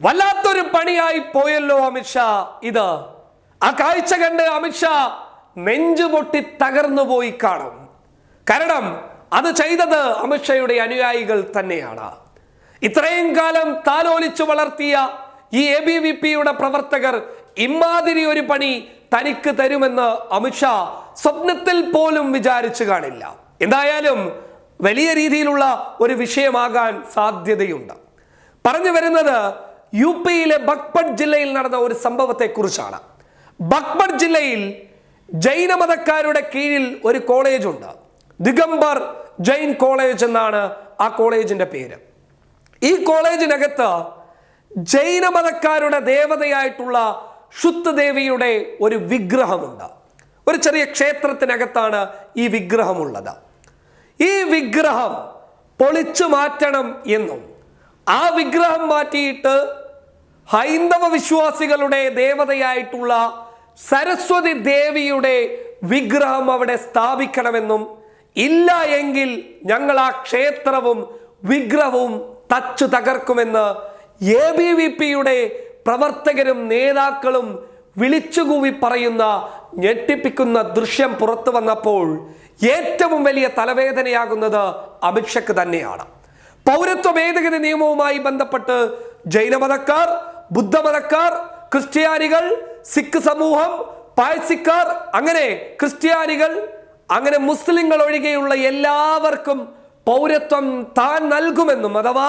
വല്ലാത്തൊരു പണിയായി പോയല്ലോ അമിത്ഷാ ഇത് ആ കാഴ്ച കണ്ട് അമിത്ഷാ നെഞ്ചുപൊട്ടി തകർന്നു പോയി കാണും. കാരണം അത് ചെയ്തത് അമിത്ഷയുടെ അനുയായികൾ തന്നെയാണ്. ഇത്രയും കാലം താലോലിച്ചു വളർത്തിയ ഈ എ ബി വി പിയുടെ പ്രവർത്തകർ ഇമാതിരി ഒരു പണി തനിക്ക് തരുമെന്ന് അമിത്ഷാ സ്വപ്നത്തിൽ പോലും വിചാരിച്ചു കാണില്ല. എന്തായാലും വലിയ രീതിയിലുള്ള ഒരു വിഷയമാകാൻ സാധ്യതയുണ്ട്. പറഞ്ഞു വരുന്നത് യു പിയിലെ ബക്പട്ട് ജില്ലയിൽ നടന്ന ഒരു സംഭവത്തെക്കുറിച്ചാണ്. ബക്പട്ട് ജില്ലയിൽ ജൈനമതക്കാരുടെ കീഴിൽ ഒരു കോളേജ് ഉണ്ട് ദിഗംബർ ജൈൻ കോളേജ് എന്നാണ് ആ കോളേജിന്റെ പേര്. ഈ കോളേജിനകത്ത് ജൈനമതക്കാരുടെ ദേവതയായിട്ടുള്ള ശുദ്ധദേവിയുടെ ഒരു വിഗ്രഹമുണ്ട്. ഒരു ചെറിയ ക്ഷേത്രത്തിനകത്താണ് ഈ വിഗ്രഹമുള്ളത്. ഈ വിഗ്രഹം പൊളിച്ചു മാറ്റണം എന്നും ആ വിഗ്രഹം മാറ്റിയിട്ട് ഹൈന്ദവ വിശ്വാസികളുടെ ദേവതയായിട്ടുള്ള സരസ്വതി ദേവിയുടെ വിഗ്രഹം അവിടെ സ്ഥാപിക്കണമെന്നും ഇല്ല എങ്കിൽ ഞങ്ങൾ ആ ക്ഷേത്രവും വിഗ്രഹവും തച്ചു തകർക്കുമെന്ന് എ ബി വി പിയുടെ പ്രവർത്തകരും നേതാക്കളും വിളിച്ചുകൂവി പറയുന്ന ഞെട്ടിപ്പിക്കുന്ന ദൃശ്യം പുറത്തു വന്നപ്പോൾ ഏറ്റവും വലിയ തലവേദനയാകുന്നത് അമിത്ഷക്ക് തന്നെയാണ്. പൗരത്വ ഭേദഗതി നിയമവുമായി ബന്ധപ്പെട്ട് ജൈനമതക്കാർ ബുദ്ധമതക്കാർ ക്രിസ്ത്യാനികൾ സിഖ് സമൂഹം പാഴ്സിക്കാർ അങ്ങനെ ക്രിസ്ത്യാനികൾ അങ്ങനെ മുസ്ലിങ്ങൾ ഒഴികെയുള്ള എല്ലാവർക്കും പൗരത്വം താൻ നൽകുമെന്നും അഥവാ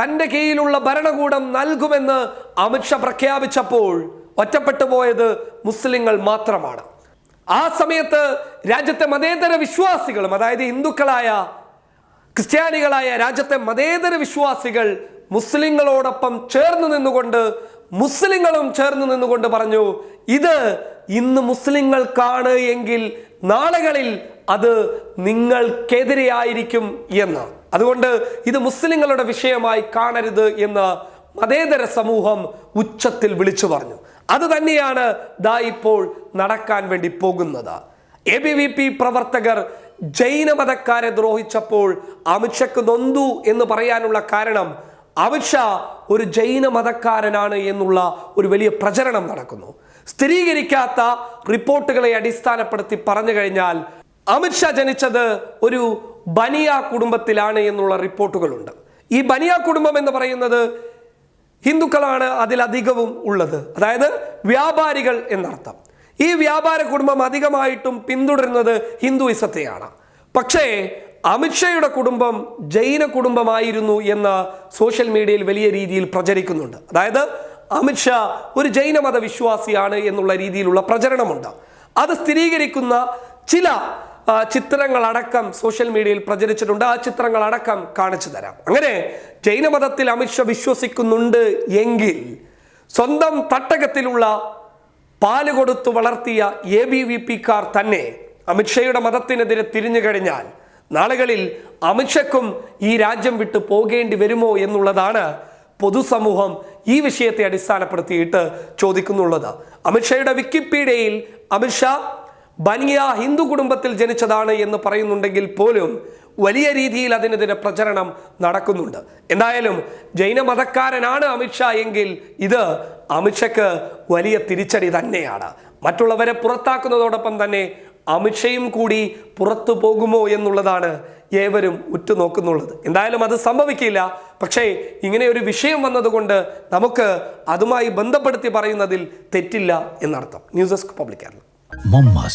തന്റെ കീഴിലുള്ള ഭരണകൂടം നൽകുമെന്ന് അമിത്ഷാ പ്രഖ്യാപിച്ചപ്പോൾ ഒറ്റപ്പെട്ടു പോയത് മുസ്ലിങ്ങൾ മാത്രമാണ്. ആ സമയത്ത് രാജ്യത്തെ മതേതര വിശ്വാസികളും അതായത് ഹിന്ദുക്കളായ ക്രിസ്ത്യാനികളായ രാജ്യത്തെ മതേതര വിശ്വാസികൾ മുസ്ലിങ്ങളോടൊപ്പം ചേർന്ന് നിന്നുകൊണ്ട് മുസ്ലിങ്ങളും ചേർന്ന് നിന്നുകൊണ്ട് പറഞ്ഞു ഇത് ഇന്ന് മുസ്ലിങ്ങൾക്കാണ് എങ്കിൽ നാളുകളിൽ അത് നിങ്ങൾക്കെതിരെയായിരിക്കും എന്ന്. അതുകൊണ്ട് ഇത് മുസ്ലിങ്ങളുടെ വിഷയമായി കാണരുത് എന്ന് മതേതര സമൂഹം ഉച്ചത്തിൽ വിളിച്ചു പറഞ്ഞു. അത് തന്നെയാണ് ദാ ഇപ്പോൾ നടക്കാൻ വേണ്ടി പോകുന്നത്. എ ബി വി പി പ്രവർത്തകർ ജൈനമതക്കാരെ ദ്രോഹിച്ചപ്പോൾ അമിത്ഷക്ക് നൊന്തു എന്ന് പറയാനുള്ള കാരണം അമിത്ഷാ ഒരു ജൈന മതക്കാരനാണ് എന്നുള്ള ഒരു വലിയ പ്രചരണം നടക്കുന്നു. സ്ഥിരീകരിക്കാത്ത റിപ്പോർട്ടുകളെ അടിസ്ഥാനപ്പെടുത്തി പറഞ്ഞു കഴിഞ്ഞാൽ അമിത്ഷാ ജനിച്ചത് ഒരു ബനിയ കുടുംബത്തിലാണ് എന്നുള്ള റിപ്പോർട്ടുകളുണ്ട്. ഈ ബനിയ കുടുംബം എന്ന് പറയുന്നത് ഹിന്ദുക്കളാണ് അതിലധികവും ഉള്ളത്. അതായത് വ്യാപാരികൾ എന്നർത്ഥം. ഈ വ്യാപാര കുടുംബം അധികമായിട്ടും പിന്തുടരുന്നത് ഹിന്ദുയിസത്തെയാണ്. പക്ഷേ അമിത്ഷായുടെ കുടുംബം ജൈന കുടുംബമായിരുന്നു എന്ന് സോഷ്യൽ മീഡിയയിൽ വലിയ രീതിയിൽ പ്രചരിക്കുന്നുണ്ട്. അതായത് അമിത്ഷാ ഒരു ജൈനമത വിശ്വാസിയാണ് എന്നുള്ള രീതിയിലുള്ള പ്രചരണമുണ്ട്. അത് സ്ഥിരീകരിക്കുന്ന ചില ചിത്രങ്ങളടക്കം സോഷ്യൽ മീഡിയയിൽ പ്രചരിച്ചിട്ടുണ്ട്. ആ ചിത്രങ്ങളടക്കം കാണിച്ചു തരാം. അങ്ങനെ ജൈനമതത്തിൽ അമിത്ഷാ വിശ്വസിക്കുന്നുണ്ട് എങ്കിൽ സ്വന്തം തട്ടകത്തിലുള്ള പാൽ കൊടുത്തു വളർത്തിയ എ ബി വി പിക്കാർ തന്നെ അമിത്ഷായുടെ മതത്തിനെതിരെ തിരിഞ്ഞു കഴിഞ്ഞാൽ നാളുകളിൽ അമിത്ഷക്കും ഈ രാജ്യം വിട്ടു പോകേണ്ടി വരുമോ എന്നുള്ളതാണ് പൊതുസമൂഹം ഈ വിഷയത്തെ അടിസ്ഥാനപ്പെടുത്തിയിട്ട് ചോദിക്കുന്നുള്ളത്. അമിത്ഷയുടെ വിക്കിപീഡിയയിൽ അമിത്ഷാ ബനിയ ഹിന്ദു കുടുംബത്തിൽ ജനിച്ചതാണ് എന്ന് പറയുന്നുണ്ടെങ്കിൽ പോലും വലിയ രീതിയിൽ അതിനെതിരെ പ്രചരണം നടക്കുന്നുണ്ട്. എന്തായാലും ജൈനമതക്കാരനാണ് അമിത്ഷാ എങ്കിൽ ഇത് അമിത്ഷയ്ക്ക് വലിയ തിരിച്ചടി തന്നെയാണ്. മറ്റുള്ളവരെ പുറത്താക്കുന്നതോടൊപ്പം തന്നെ അമിത്ഷയും കൂടി പുറത്തു പോകുമോ എന്നുള്ളതാണ് ഏവരും ഉറ്റുനോക്കുന്നുള്ളത്. എന്തായാലും അത് സംഭവിക്കില്ല. പക്ഷേ ഇങ്ങനെ ഒരു വിഷയം വന്നതുകൊണ്ട് നമുക്ക് അതുമായി ബന്ധപ്പെടുത്തി പറയുന്നതിൽ തെറ്റില്ല എന്നർത്ഥം. News desk public Kerala. Momma's.